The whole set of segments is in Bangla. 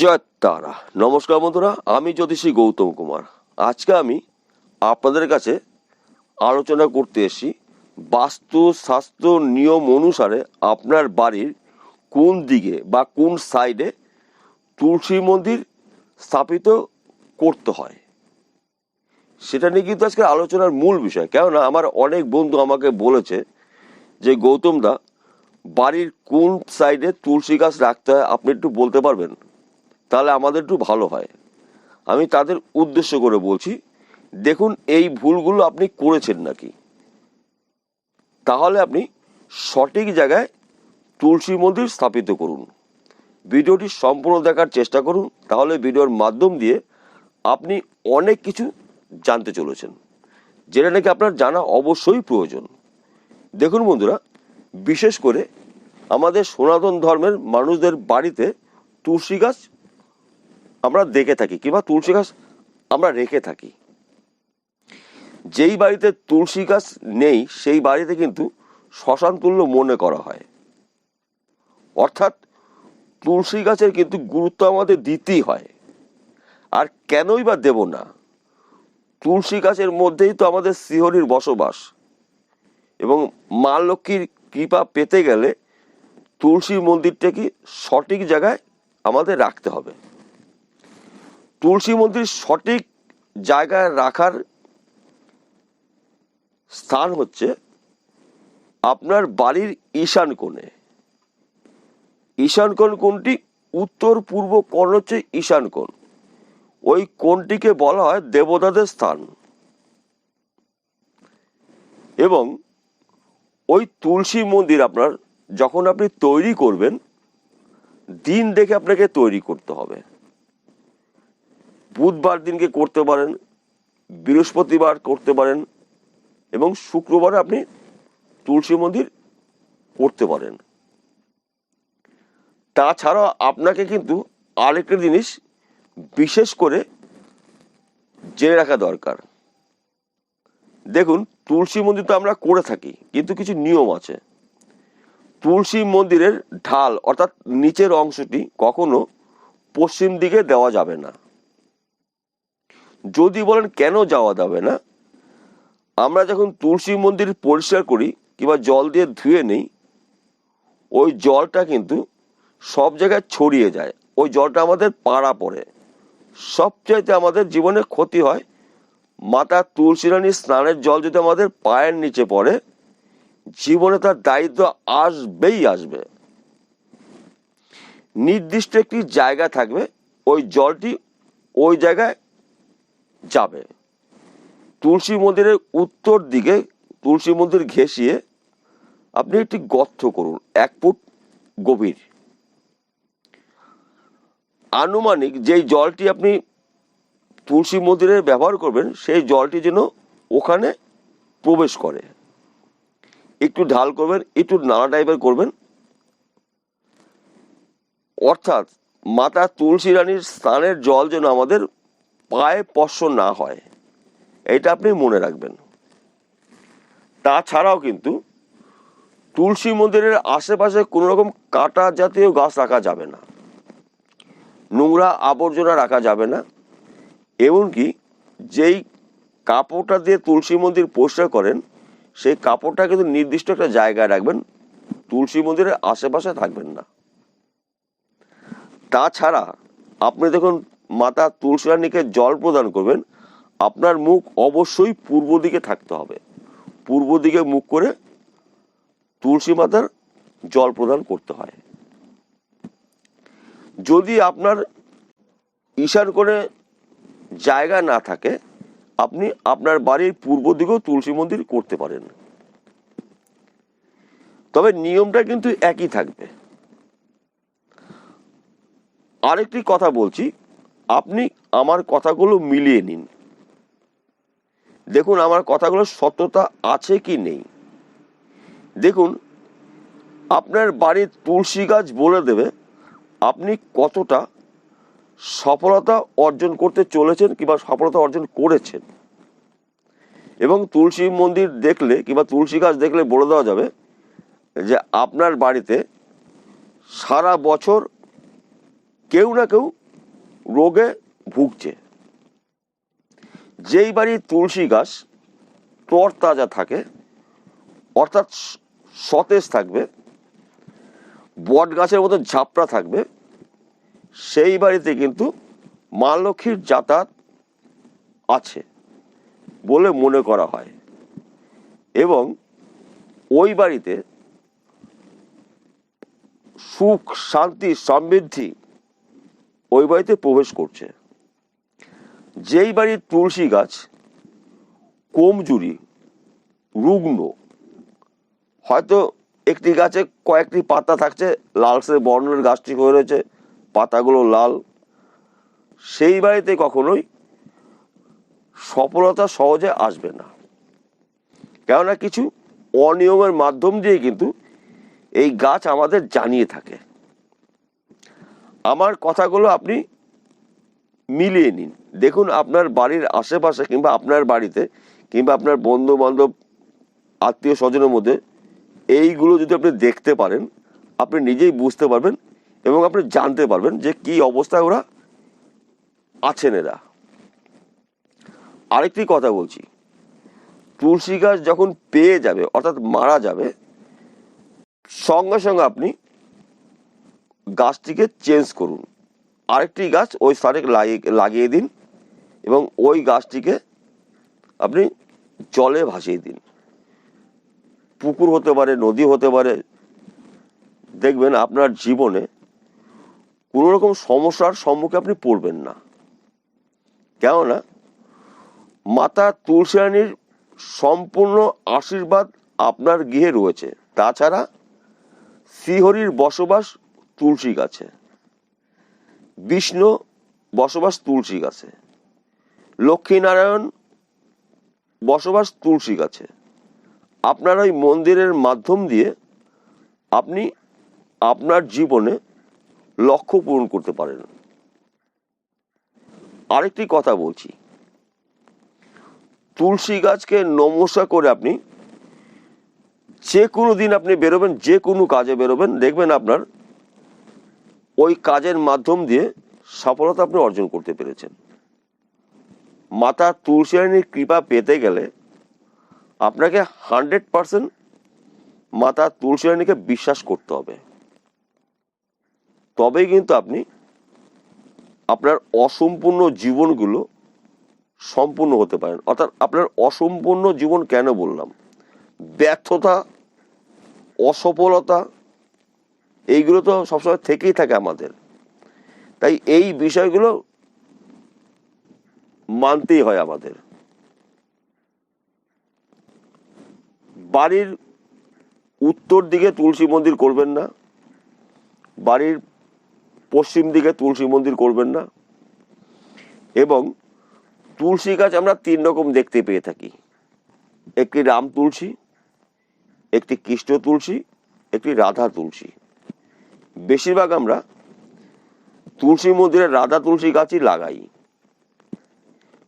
জয় তারা নমস্কার বন্ধুরা, আমি জ্যোতিষী গৌতম কুমার। আজকে আমি আপনাদের কাছে আলোচনা করতে এসেছি বাস্তু স্বাস্থ্য নিয়ম অনুসারে আপনার বাড়ির কোন দিকে বা কোন সাইডে তুলসী মন্দির স্থাপিত করতে হয়। সেটা নিয়ে কিন্তু আজকে আলোচনার মূল বিষয়, কেননা আমার অনেক বন্ধু আমাকে বলেছে যে, গৌতম দা, বাড়ির কোন সাইডে তুলসী গাছ রাখতে হয়? আপনি একটু বলতে পারবেন? তাহলে আমাদের একটু ভালো হয়। আমি তাদের উদ্দেশ্য করে বলছি, দেখুন এই ভুলগুলো আপনি করেছেন নাকি। তাহলে আপনি সঠিক জায়গায় তুলসী মন্দির স্থাপিত করুন। ভিডিওটি সম্পূর্ণ দেখার চেষ্টা করুন, তাহলে ভিডিওর মাধ্যম দিয়ে আপনি অনেক কিছু জানতে চলেছেন, যেটা নাকি আপনার জানা অবশ্যই প্রয়োজন। দেখুন বন্ধুরা, বিশেষ করে আমাদের সনাতন ধর্মের মানুষদের বাড়িতে তুলসী গাছ আমরা দেখে থাকি, কিংবা তুলসী গাছ আমরা রেখে থাকি। যেই বাড়িতে তুলসী গাছ নেই, সেই বাড়িতে কিন্তু শ্মশান তুল্য মনে করা হয়। অর্থাৎ তুলসী গাছের কিন্তু গুরুত্ব আমাদের দিতেই হয়। আর কেনই বা দেব না? তুলসী গাছের মধ্যেই তো আমাদের শ্রীহরির বসবাস। এবং মা লক্ষ্মীর কৃপা পেতে গেলে তুলসী মন্দিরটাকে সঠিক জায়গায় আমাদের রাখতে হবে। তুলসী মন্দির সঠিক জায়গায় রাখার স্থান হচ্ছে আপনার বাড়ির ঈশান কোণে। ঈশান কোণ কোনটি উত্তর পূর্ব কোণ হচ্ছে ঈশান কোণ। ওই কোণটিকে বলা হয় দেবতাদের স্থান। এবং ওই তুলসী মন্দির আপনার যখন আপনি তৈরি করবেন, দিন দেখে আপনাকে তৈরি করতে হবে। বুধবার দিনকে করতে পারেন, বৃহস্পতিবার করতে পারেন এবং শুক্রবার আপনি তুলসী মন্দির করতে পারেন। তাছাড়া আপনাকে কিন্তু আরেকটা জিনিস বিশেষ করে জেনে রাখা দরকার। দেখুন, তুলসী মন্দির তো আমরা করে থাকি, কিন্তু কিছু নিয়ম আছে। তুলসী মন্দিরের ঢাল অর্থাৎ নিচের অংশটি কখনো পশ্চিম দিকে দেওয়া যাবে না। যদি বলেন কেন যাওয়া যাবে না, আমরা যখন তুলসী মন্দির পরিষ্কার করি কিংবা জল দিয়ে ধুয়ে নেই, ওই জলটা কিন্তু সব জায়গায় ছড়িয়ে যায়, ওই জলটা আমাদের পাড়া পড়ে। সবচাইতে আমাদের জীবনে ক্ষতি হয় মাতা তুলসী রানীর স্নানের জল যদি আমাদের পায়ের নিচে পড়ে, জীবনে তার দায়িত্ব আসবেই আসবে। নির্দিষ্ট একটি জায়গা থাকবে, ওই জলটি ওই জায়গায় যাবে। তুলসী মন্দিরের উত্তর দিকে তুলসী মন্দির ঘেঁষিয়ে আপনি একটি গর্ত করুন, এক ফুট গভীর। আনুমানিক যেই জলটি আপনি তুলসী মন্দিরে ব্যবহার করবেন, সেই জলটি যেন ওখানে প্রবেশ করে। একটু ঢাল করবেন, একটু নানা টাইপের করবেন। অর্থাৎ মাতা তুলসী রানীর স্নানের জল যেন আমাদের পায়ে, স্পর্শ না হয়। এটা আপনি মনে রাখবেন। তাছাড়াও কিন্তু তুলসী মন্দিরের আশেপাশে কোনো রকম কাটা জাতীয় গাছ রাখা যাবে না। নোংরা আবর্জনা রাখা যাবে না। এমনকি যেই কাপড়টা দিয়ে তুলসী মন্দির পরিষ্কার করেন, সেই কাপড়টা কিন্তু নির্দিষ্ট একটা জায়গায় রাখবেন। তুলসী মন্দিরের আশেপাশে থাকবেন না। তাছাড়া আপনি যখন মাতা তুলসী রানীকে জল প্রদান করবেন, আপনার মুখ অবশ্যই পূর্ব দিকে থাকতে হবে। পূর্ব দিকে মুখ করে তুলসী মাতার জল প্রদান করতে হয়। যদি আপনার ঈশান করে জায়গা না থাকে, আপনি আপনার বাড়ির পূর্ব দিকেও তুলসী মন্দির করতে পারেন। তবে নিয়মটা কিন্তু একই থাকবে। আরেকটি কথা বলছি আপনি আমার কথাগুলো মিলিয়ে নিন। দেখুন, আমার কথাগুলো সত্যতা আছে কি নেই। দেখুন, আপনার বাড়ির তুলসী গাছ বলে দেবে, আপনি কতটা সফলতা অর্জন করতে চলেছেন কিংবা সফলতা অর্জন করেছেন। এবং তুলসী মন্দির দেখলে কিংবা তুলসী গাছ দেখলে বলে দেওয়া যাবে যে, আপনার বাড়িতে সারা বছর কেউ না কেউ রোগে ভুগছে। যেই বাড়ির তুলসী গাছ তরতাজা থাকে, অর্থাৎ সতেজ থাকবে, বট গাছের মতো ঝাপড়া থাকবে, সেই বাড়িতে কিন্তু মা লক্ষ্মীর যাতায়াত আছে বলে মনে করা হয়। এবং ওই বাড়িতে সুখ, শান্তি, সমৃদ্ধি ওই বাড়িতে প্রবেশ করছে। যেই বাড়ির তুলসী গাছ, কমজুরি, রুগ্ন, হয়তো একটি গাছে কয়েকটি পাতা থাকছে, লালসে বর্ণের গাছটি হয়ে রয়েছে, পাতাগুলো লাল। সেই বাড়িতে কখনোই সফলতা সহজে আসবে না। কেননা কিছু অনিয়মের মাধ্যম দিয়ে কিন্তু এই গাছ আমাদের জানিয়ে থাকে। আমার কথাগুলো আপনি মিলিয়ে নিন। দেখুন, আপনার বাড়ির আশেপাশে কিংবা আপনার বাড়িতে কিংবা আপনার বন্ধু বান্ধব আত্মীয় স্বজনের মধ্যে এইগুলো যদি আপনি দেখতে পারেন, আপনি নিজেই বুঝতে পারবেন এবং আপনি জানতে পারবেন যে কি অবস্থায় ওরা আছেন এরা। আরেকটি কথা বলছি, তুলসী গাছ যখন পেয়ে যাবে, অর্থাৎ মারা যাবে, সঙ্গে সঙ্গে আপনি গাছটিকে চেঞ্জ করুন। আরেকটি গাছ ওই স্থানে লাগিয়ে লাগিয়ে দিন এবং ওই গাছটিকে আপনি জলে ভাসিয়ে দিন। পুকুর হতে পারে, নদী হতে পারে, দেখবেন আপনার জীবনে কোনো রকম সমস্যার সম্মুখে আপনি পড়বেন না। কেননা মাতা তুলসী রানীর সম্পূর্ণ আশীর্বাদ আপনার গৃহে রয়েছে। তাছাড়া শ্রীহরির বসবাস তুলসী গাছে। বিষ্ণু বসবাস তুলসী গাছে। লক্ষ্মীনারায়ণ বসবাস তুলসী গাছে। আপনার ওই মন্দিরের মাধ্যম দিয়ে আপনি আপনার জীবনে লক্ষ্য পূরণ করতে পারেন। আরেকটি কথা বলছি। তুলসী গাছকে নমসা করে আপনি যে কোনো দিন আপনি বেরোবেন, যে কোনো কাজে বেরোবেন, দেখবেন আপনার ওই কাজের মাধ্যম দিয়ে সফলতা আপনি অর্জন করতে পেরেছেন। মাতা তুলসী কৃপা পেতে গেলে আপনাকে হান্ড্রেড পার্সেন্ট মাতা তুলসী রানীকে বিশ্বাস করতে হবে। তবেই কিন্তু আপনি আপনার অসম্পূর্ণ জীবনগুলো সম্পূর্ণ হতে পারেন। অর্থাৎ আপনার অসম্পূর্ণ জীবন কেন বললাম? ব্যর্থতা, অসফলতা এইগুলো তো সবসময় থেকেই থাকে আমাদের। তাই এই বিষয়গুলো মানতেই হয় আমাদের। বাড়ির উত্তর দিকে তুলসী মন্দির করবেন না। বাড়ির পশ্চিম দিকে তুলসী মন্দির করবেন না। এবং তুলসী গাছ আমরা তিন রকম দেখতে পেয়ে থাকি। একটি রাম তুলসী, একটি কৃষ্ণ তুলসী, একটি রাধা তুলসী। বেশিরভাগ আমরা তুলসী মন্দিরে রাধা তুলসী গাছই লাগাই।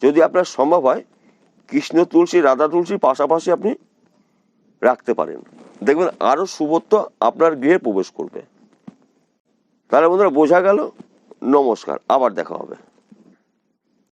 যদি আপনার সম্ভব হয়, কৃষ্ণ তুলসী, রাধা তুলসী পাশাপাশি আপনি রাখতে পারেন। দেখবেন আরও শুভত্ব আপনার গৃহে প্রবেশ করবে। তাহলে বন্ধুরা, বোঝা গেল? নমস্কার, আবার দেখা হবে।